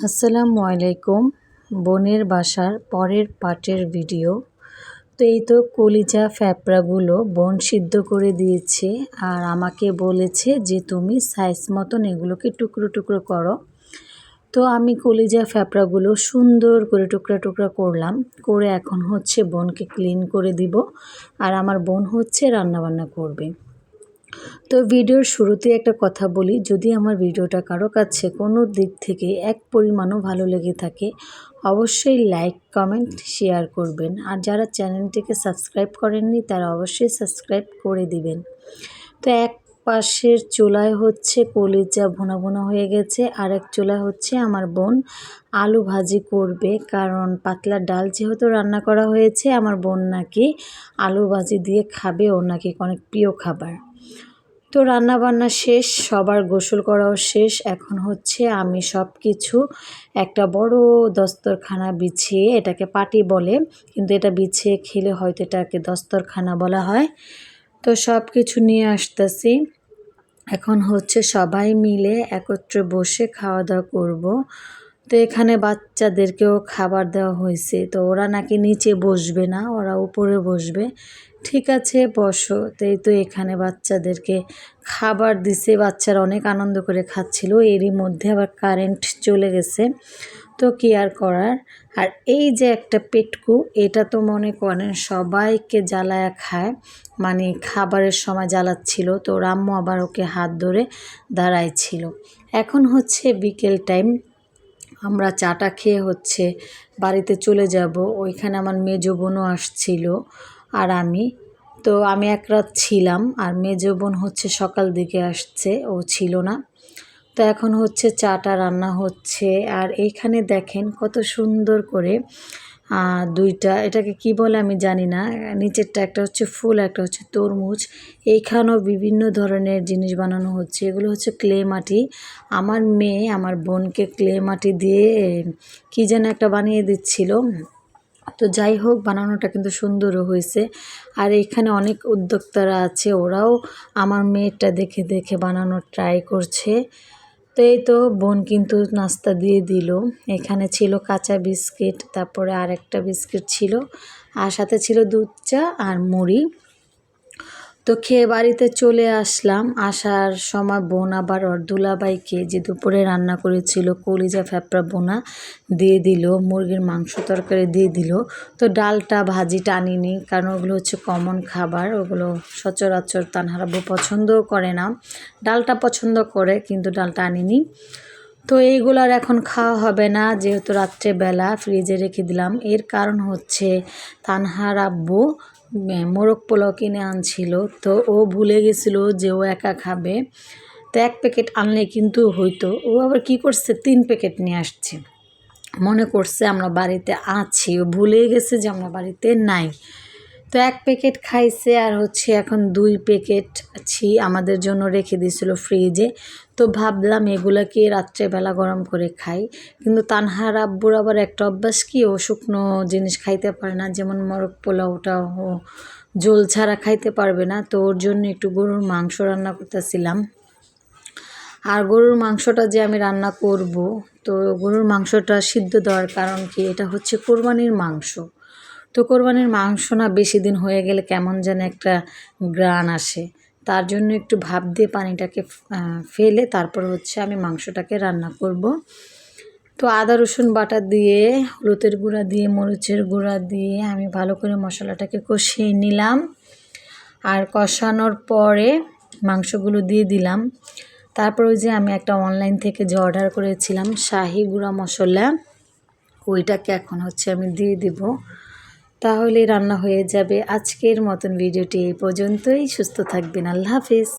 আসসালামু আলাইকুম। বোনের বাসার পরের পাটের ভিডিও। তো এই তো কলিজা ফ্যাপড়াগুলো বোন সিদ্ধ করে দিয়েছে আর আমাকে বলেছে যে তুমি সাইজ মতন এগুলোকে টুকরো টুকরো করো। তো আমি কলিজা ফ্যাপড়াগুলো সুন্দর করে টুকরা টুকরা করলাম। করে এখন হচ্ছে বোনকে ক্লিন করে দিব। আর আমার বোন হচ্ছে রান্নাবান্না করবে। তো ভিডিওর শুরুতে একটা কথা বলি, যদি আমার ভিডিওটা কারও কাছে কোনো দিক থেকে এক পরিমাণও ভালো লেগে থাকে, অবশ্যই লাইক, কমেন্ট, শেয়ার করবেন। আর যারা চ্যানেলটিকে সাবস্ক্রাইব করেননি, তারা অবশ্যই সাবস্ক্রাইব করে দিবেন। তো এক পাশের চুলায় হচ্ছে কলিজা ভোনা ভোনা হয়ে গেছে আর এক চুলায় হচ্ছে আমার বোন আলু ভাজি করবে। কারণ পাতলা ডাল যেহেতু রান্না করা হয়েছে, আমার বোন নাকি আলু ভাজি দিয়ে খাবে, ওর নাকি অনেক প্রিয় খাবার। তো রান্না বান্না শেষ, সবার গোসল করাও শেষ। এখন হচ্ছে আমি সব কিছু একটা বড় দস্তরখানা বিছিয়ে এটাকে পাটি বলে, কিন্তু এটা বিছিয়ে খেলে হয়তো এটাকে দস্তরখানা বলা হয়। তো সব কিছু নিয়ে আসতেছি। এখন হচ্ছে সবাই মিলে একত্রে বসে খাওয়া দাওয়া করব। তো এখানে বাচ্চাদেরকেও খাবার দেওয়া হয়েছে। তো ওরা নাকি নিচে বসবে না, ওরা উপরে বসবে। ঠিক আছে, বসো। তো এই তো এখানে বাচ্চাদেরকে খাবার দিছে। বাচ্চারা অনেক আনন্দ করে খাচ্ছিল। এরই মধ্যে আবার কারেন্ট চলে গেছে। তো কি আর করার? আর এই যে একটা পেটকু, এটা তো মনে করেন সবাইকে জ্বালায়া খায়। মানে খাবারের সময় জ্বালাচ্ছিল। তো রাম্মু আবার ওকে হাত ধরে দাঁড়াইছিল। এখন হচ্ছে বিকেল টাইম। আমরা চাটা খেয়ে হচ্ছে বাড়িতে চলে যাব। ওইখানে আমার মেজো বোনও আসছিল আর আমি। তো আমি এক রাত ছিলাম আর মেজো বোন হচ্ছে সকাল দিকে আসছে, ও ছিল না। তো এখন হচ্ছে চাটা রান্না হচ্ছে আর এইখানে দেখেন কত সুন্দর করে দুইটা, এটাকে কি বলে আমি জানি না, নিচেরটা একটা হচ্ছে ফুল একটা হচ্ছে তরমুজ। এইখানেও বিভিন্ন ধরনের জিনিস বানানো হচ্ছে। এগুলো হচ্ছে ক্লে মাটি। আমার মেয়ে, আমার বোনকে ক্লে মাটি দিয়ে কী যেন একটা বানিয়ে দিচ্ছিল। তো যাই হোক, বানানোটা কিন্তু সুন্দরও হয়েছে। আর এখানে অনেক উদ্যোক্তারা আছে, ওরাও আমার মেয়েটা দেখে দেখে বানানোর ট্রাই করছে। তো এই তো বোন কিন্তু নাস্তা দিয়ে দিল। এখানে ছিল কাঁচা বিস্কিট, তারপরে আরেকটা বিস্কিট ছিল, আর সাথে ছিল দুধ চা আর মুড়ি। তো খেয়ে বাড়িতে চলে আসলাম। আসার সময় বোন আবার ওর দুলাবাইকে যে দুপুরে রান্না করেছিল কলিজা ফ্যাপড়া বোনা দিয়ে দিল, মুরগির মাংস তরকারি দিয়ে দিল। তো ডালটা ভাজিটা আনিনি, কারণ ওগুলো হচ্ছে কমন খাবার, ওগুলো সচরাচর তানহারাবু পছন্দও করে না। ডালটা পছন্দ করে, কিন্তু ডালটা আনিনি। তো এইগুলার এখন খাওয়া হবে না, যেহেতু রাত্রেবেলা ফ্রিজে রেখে দিলাম। এর কারণ হচ্ছে তানহার আব্বু মোরগ পোলাও কিনে আনছিল। তো ও ভুলে গেছিল যে ও একা খাবে। তো এক প্যাকেট আনলে কিন্তু হইতো। ও আবার কি করছে? তিন প্যাকেট নিয়ে আসছে। মনে করছে আমরা বাড়িতে আছি। ও ভুলে গেছে যে আমরা বাড়িতে নাই। তো এক প্যাকেট খাইছে আর হচ্ছে এখন দুই প্যাকেট ছি আমাদের জন্য রেখে দিয়েছিল ফ্রিজে। তো ভাবলাম এগুলাকে রাত্রেবেলা গরম করে খাই। কিন্তু তানহার আব্বুর আবার একটা অভ্যাস কি, ও শুকনো জিনিস খাইতে পারে না, যেমন মরক পোলাওটা ও জোল ছাড়া খাইতে পারবে না। তো ওর জন্য একটু গরুর মাংস রান্না করতেছিলাম। আর গরুর মাংসটা যে আমি রান্না করব, তো গরুর মাংসটা সিদ্ধ দেওয়ার কারণ কি, এটা হচ্ছে কোরবানির মাংস। তো কোরবানির মাংস না বেশি দিন হয়ে গেলে কেমন যেন একটা গ্রান আসে। তার জন্য একটু ভাপ দিয়ে পানিটাকে ফেলে তারপর হচ্ছে আমি মাংসটাকে রান্না করব। তো আদা, রসুন বাটা দিয়ে, হলুদের গুঁড়া দিয়ে, মরিচের গুঁড়া দিয়ে আমি ভালো করে মশলাটাকে কষিয়ে নিলাম। আর কষানোর পরে মাংসগুলো দিয়ে দিলাম। তারপর ওই যে আমি একটা অনলাইন থেকে যে অর্ডার করেছিলাম, শাহি গুঁড়া মশলা, ওইটাকে এখন হচ্ছে আমি দিয়ে দিব। তাহলে রান্না হয়ে যাবে আজকের মতন ভিডিওটি এই পর্যন্তই। সুস্থ থাকবেন। আল্লাহ হাফিজ।